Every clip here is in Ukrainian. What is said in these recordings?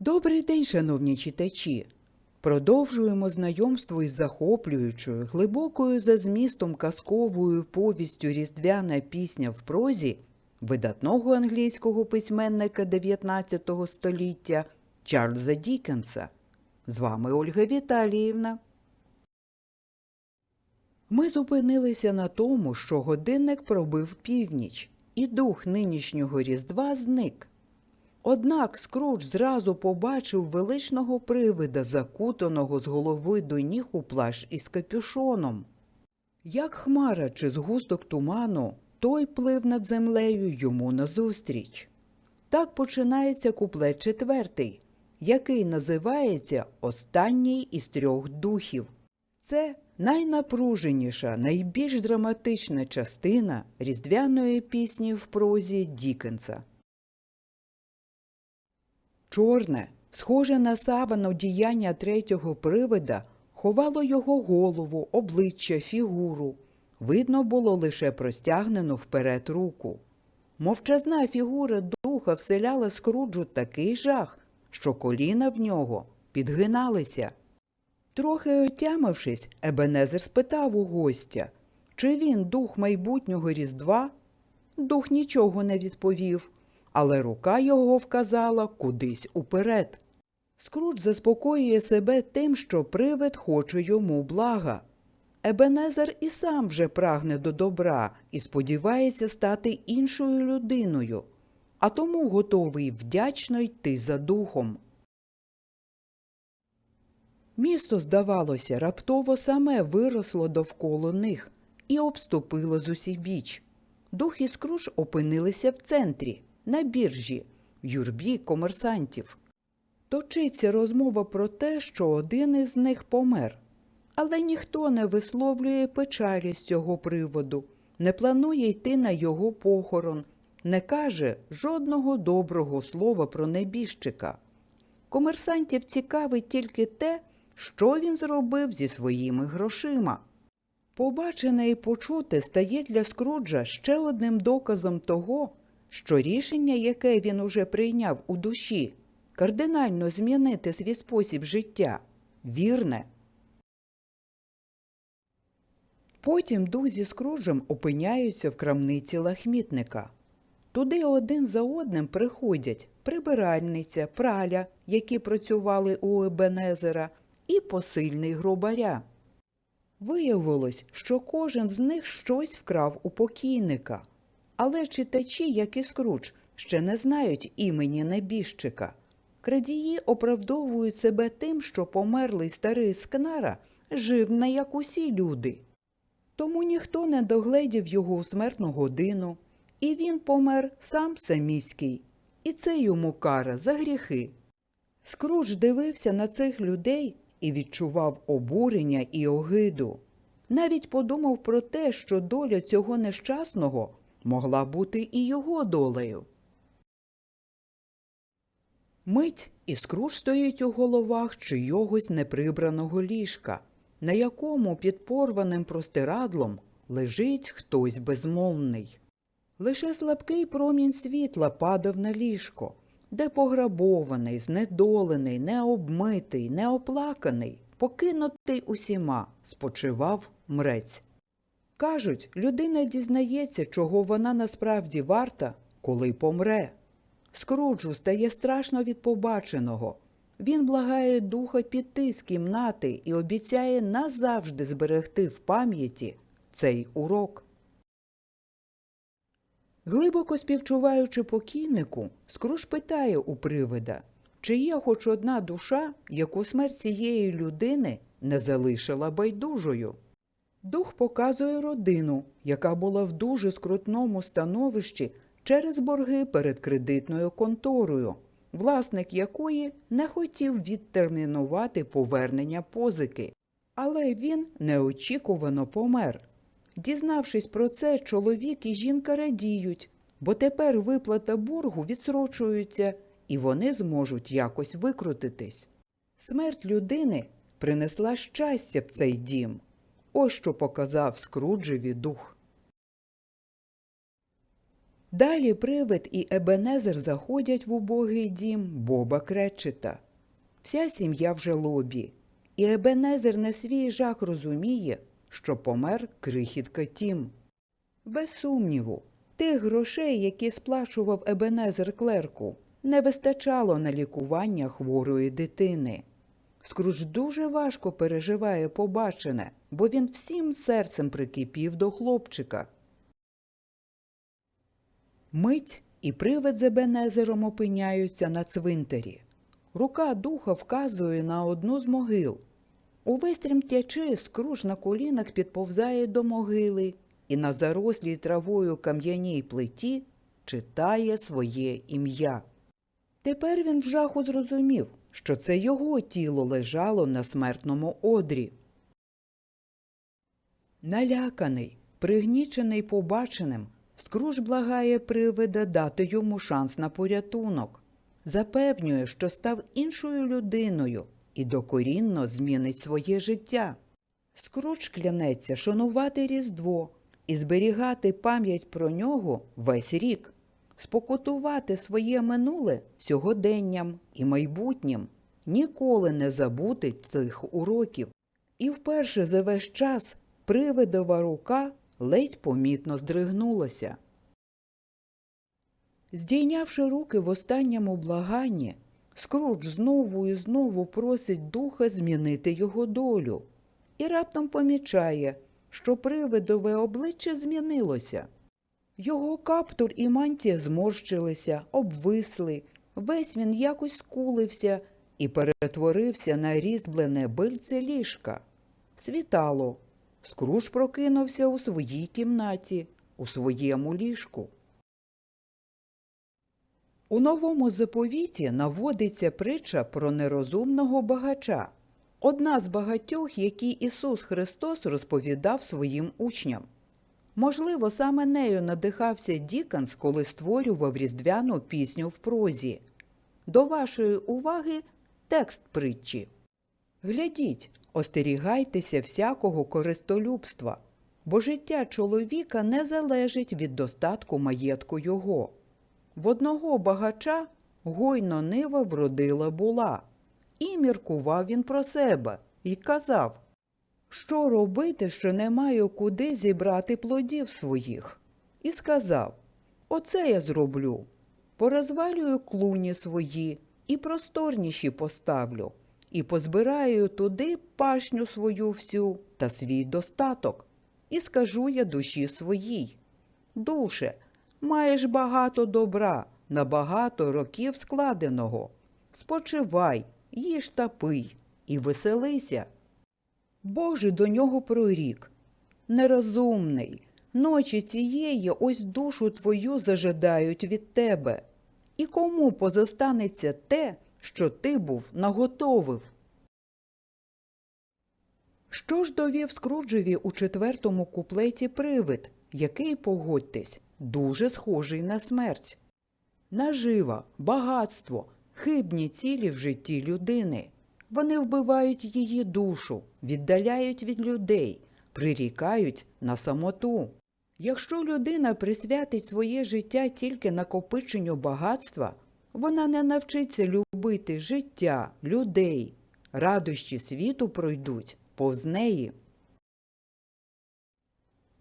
Добрий день, шановні читачі! Продовжуємо знайомство із захоплюючою, глибокою за змістом казковою повістю Різдвяна пісня в прозі видатного англійського письменника 19 століття Чарльза Дікенса. З вами Ольга Віталіївна. Ми зупинилися на тому, що годинник пробив північ, і дух нинішнього Різдва зник. Однак Скрудж зразу побачив величного привида, закутаного з голови до ніг у плащ із капюшоном. Як хмара чи згусток туману, той плив над землею йому назустріч. Так починається куплет четвертий, який називається Останній із трьох духів. Це найнапруженіша, найбільш драматична частина різдвяної пісні в прозі Дікенса. Чорне, схоже на савану діяння третього привида, ховало його голову, обличчя, фігуру. Видно було лише простягнену вперед руку. Мовчазна фігура духа вселяла скруджу такий жах, що коліна в нього підгиналися. Трохи отямившись, Ебенезер спитав у гостя, чи він дух майбутнього Різдва? Дух нічого не відповів, але рука його вказала кудись уперед. Скрудж заспокоює себе тим, що привид хоче йому блага. Ебенезер і сам вже прагне до добра і сподівається стати іншою людиною, а тому готовий вдячно йти за духом. Місто, здавалося, раптово саме виросло довкола них і обступило з усіх біч. Дух і скруж опинилися в центрі, на біржі, в юрбі комерсантів. Точиться розмова про те, що один із них помер. Але ніхто не висловлює печалі з цього приводу, не планує йти на його похорон, не каже жодного доброго слова про небіжчика. Комерсантів цікавить тільки те, що він зробив зі своїми грошима. Побачене і почуте стає для Скруджа ще одним доказом того, що рішення, яке він уже прийняв у душі, кардинально змінити свій спосіб життя, вірне. Потім дух зі Скруджем опиняються в крамниці лахмітника. Туди один за одним приходять прибиральниця, праля, які працювали у Ебенезера, і посильний гробаря. Виявилось, що кожен з них щось вкрав у покійника, але читачі, як і Скрудж, ще не знають імені небіжчика. Крадії оправдовують себе тим, що померлий старий скнара жив не як усі люди. Тому ніхто не догледів його у смертну годину, і він помер сам саміський, і це йому кара за гріхи. Скрудж дивився на цих людей і відчував обурення і огиду. Навіть подумав про те, що доля цього нещасного могла бути і його долею. Мить і скруж стоїть у головах чийогось неприбраного ліжка, на якому під порваним простирадлом лежить хтось безмовний. Лише слабкий промінь світла падав на ліжко, де пограбований, знедолений, необмитий, неоплаканий, покинутий усіма, спочивав мрець. Кажуть, людина дізнається, чого вона насправді варта, коли помре. Скруджу стає страшно від побаченого. Він благає духа піти з кімнати і обіцяє назавжди зберегти в пам'яті цей урок. Глибоко співчуваючи покійнику, Скруж питає у привида, чи є хоч одна душа, яку смерть цієї людини не залишила байдужою. Дух показує родину, яка була в дуже скрутному становищі через борги перед кредитною конторою, власник якої не хотів відтермінувати повернення позики. Але він неочікувано помер. Дізнавшись про це, чоловік і жінка радіють, бо тепер виплата боргу відсрочується, і вони зможуть якось викрутитись. Смерть людини принесла щастя в цей дім. Ось що показав Скруджеві дух. Далі привид і Ебенезер заходять в убогий дім Боба Кретчета. Вся сім'я в жалобі, і Ебенезер на свій жах розуміє, що помер крихітка Тім. Без сумніву, тих грошей, які сплачував Ебенезер клерку, не вистачало на лікування хворої дитини. Скрудж дуже важко переживає побачене, бо він всім серцем прикипів до хлопчика. Мить і привид з Ебенезером опиняються на цвинтарі. Рука духа вказує на одну з могил. Увесь тремтячи, скруж на колінах підповзає до могили і на зарослій травою кам'яній плиті читає своє ім'я. Тепер він в жаху зрозумів, що це його тіло лежало на смертному одрі. Наляканий, пригнічений побаченим, Скруж благає привида дати йому шанс на порятунок. Запевнює, що став іншою людиною і докорінно змінить своє життя. Скруч клянеться шанувати Різдво і зберігати пам'ять про нього весь рік, спокутувати своє минуле сьогоденням і майбутнім, ніколи не забути цих уроків. І вперше за весь час привидова рука ледь помітно здригнулася. Здійнявши руки в останньому благанні, Скрудж знову і знову просить духа змінити його долю і раптом помічає, що привидове обличчя змінилося. Його каптур і мантія зморщилися, обвисли, весь він якось скулився і перетворився на різьблене бильце ліжка. Світало. Скруж прокинувся у своїй кімнаті, у своєму ліжку. У новому заповіті наводиться притча про нерозумного багача, одна з багатьох, які Ісус Христос розповідав своїм учням. Можливо, саме нею надихався Діканс, коли створював різдвяну пісню в прозі. До вашої уваги текст притчі. Глядіть, остерігайтеся всякого користолюбства, бо життя чоловіка не залежить від достатку маєтку його. В одного багача гойно нива вродила була, і міркував він про себе і казав, що робити, що не маю куди зібрати плодів своїх. І сказав Оце я зроблю. Порозвалюю клуні свої і просторніші поставлю, і позбираю туди пашню свою всю та свій достаток, і скажу я душі своїй. Душе, маєш багато добра, на багато років складеного. Спочивай, їж та пий і веселися. Боже до нього прорік. Нерозумний, ночі цієї ось душу твою зажадають від тебе. І кому позостанеться те, що ти був наготовив? Що ж довів Скруджеві у четвертому куплеті привид, який, погодьтесь, дуже схожий на смерть? Нажива, багатство, хибні цілі в житті людини. Вони вбивають її душу, віддаляють від людей, прирікають на самоту. Якщо людина присвятить своє життя тільки накопиченню багатства, вона не навчиться любити життя, людей. Радощі світу пройдуть повз неї.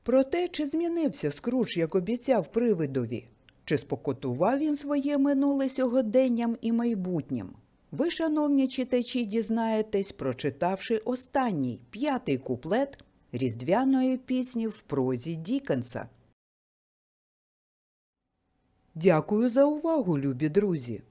Проте, чи змінився Скруч, як обіцяв привидові? Чи спокутував він своє минуле сьогоденням і майбутнім? Ви, шановні читачі, дізнаєтесь, прочитавши останній п'ятий куплет різдвяної пісні в прозі Дікенса. Дякую за увагу, любі друзі!